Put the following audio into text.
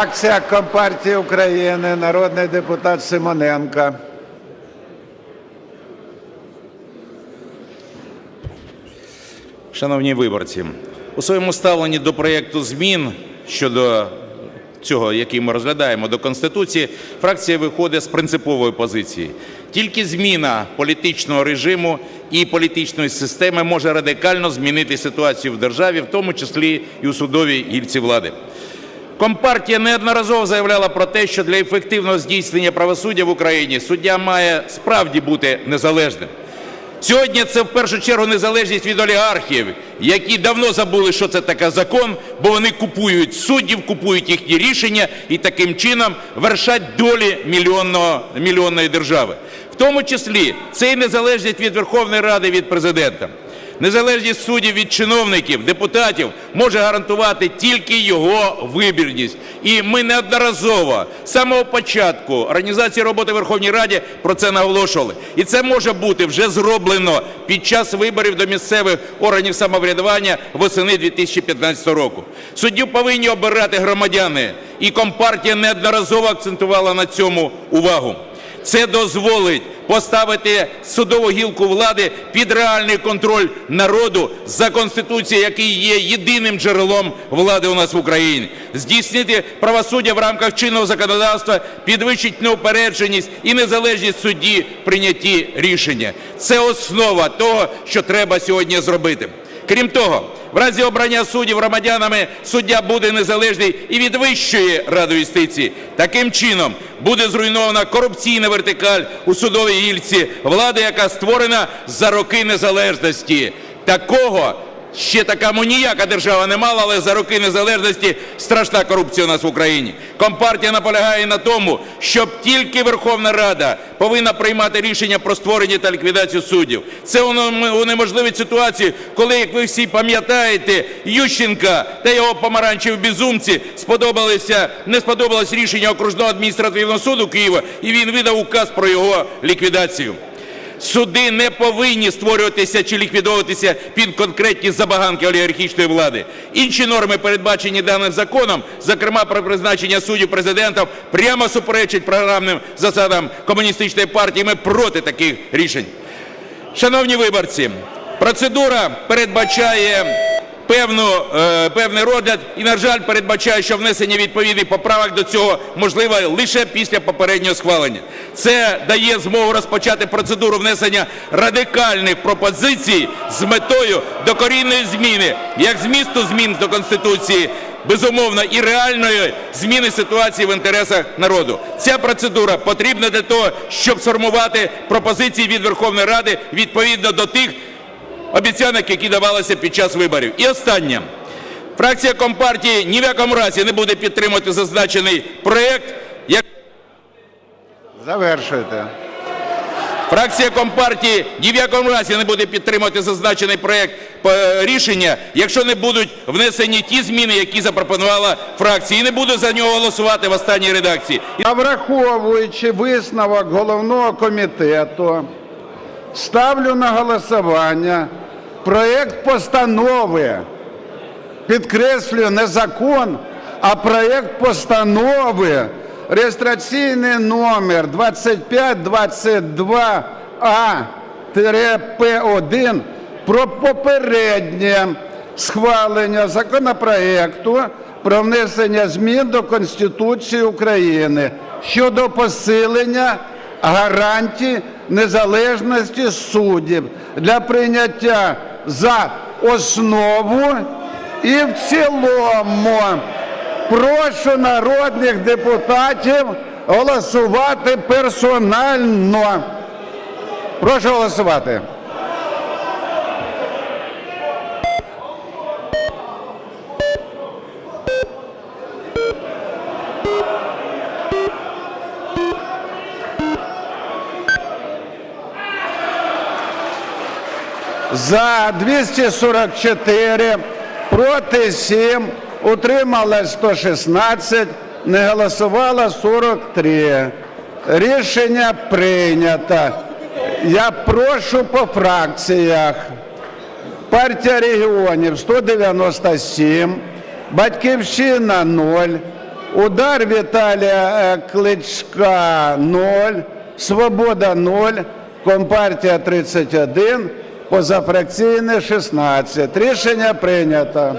Фракція Компартії України, народний депутат Симоненко. Шановні виборці, у своєму ставленні до проєкту змін щодо цього, який ми розглядаємо до Конституції, фракція виходить з принципової позиції. Тільки зміна політичного режиму і політичної системи може радикально змінити ситуацію в державі, в тому числі і у судовій гільці влади. Компартія неодноразово заявляла про те, що для ефективного здійснення правосуддя в Україні суддя має справді бути незалежним. Сьогодні це в першу чергу незалежність від олігархів, які давно забули, що це таке закон, бо вони купують суддів, купують їхні рішення і таким чином вершать долі мільйонного, мільйонної держави. В тому числі це і незалежність від Верховної Ради від президента. Незалежність суддів від чиновників, депутатів може гарантувати тільки його вибірність. І ми неодноразово з самого початку організації роботи в Верховній Раді про це наголошували. І це може бути вже зроблено під час виборів до місцевих органів самоврядування восени 2015 року. Суддю повинні обирати громадяни, і Компартія неодноразово акцентувала на цьому увагу. Це дозволить поставити судову гілку влади під реальний контроль народу за Конституцією, який є єдиним джерелом влади у нас в Україні, здійснити правосуддя в рамках чинного законодавства, підвищить неупередженість і незалежність судді в прийнятті рішення. Це основа того, що треба сьогодні зробити. Крім того, в разі обрання суддів громадянами суддя буде незалежний і від Вищої ради юстиції. Таким чином буде зруйнована корупційна вертикаль у судовій гільці влади, яка створена за роки незалежності. Такого ще така ніяка держава не мала, але за роки незалежності страшна корупція у нас в Україні. Компартія наполягає на тому, щоб тільки Верховна Рада повинна приймати рішення про створення та ліквідацію суддів. Це уне- унеможливить ситуацію, коли, як ви всі пам'ятаєте, Ющенка та його помаранчеві безумці сподобалися, не сподобалось рішення окружного адміністративного суду Києва, і він видав указ про його ліквідацію. Суди не повинні створюватися чи ліквідовуватися під конкретні забаганки олігархічної влади. Інші норми, передбачені даним законом, зокрема про призначення суддів президентом, прямо суперечать програмним засадам комуністичної партії. Ми проти таких рішень. Шановні виборці, процедура передбачає певний розгляд і, на жаль, передбачає, що внесення відповідних поправок до цього можливо лише після попереднього схвалення. Це дає змогу розпочати процедуру внесення радикальних пропозицій з метою докорінної зміни, як змісту змін до Конституції, безумовно, і реальної зміни ситуації в інтересах народу. Ця процедура потрібна для того, щоб сформувати пропозиції від Верховної Ради відповідно до тих обіцянок, які давалися під час виборів. І останнє. Фракція Компартії ні в якому разі не буде підтримувати зазначений проект. Як Завершуйте. Фракція Компартії ні в якому разі не буде підтримувати зазначений проект е, рішення, якщо не будуть внесені ті зміни, які запропонувала фракція, і не буде за нього голосувати в останній редакції. А враховуючи висновок головного комітету, ставлю на голосування проєкт постанови, підкреслюю, не закон, а проєкт постанови, реєстраційний номер 2522А-П1 про попереднє схвалення законопроекту про внесення змін до Конституції України щодо посилення гарантій незалежності суддів для прийняття за основу і в цілому. Прошу народних депутатів голосувати персонально. Прошу голосувати. За 244, проти 7, утрималось 116, не голосувало 43. Рішення прийнято. Я прошу по фракціях. Партія регіонів 197, Батьківщина 0, Удар Віталія е, Кличка 0, Свобода 0, Компартія 31, позафракційне 16. Рішення прийнято.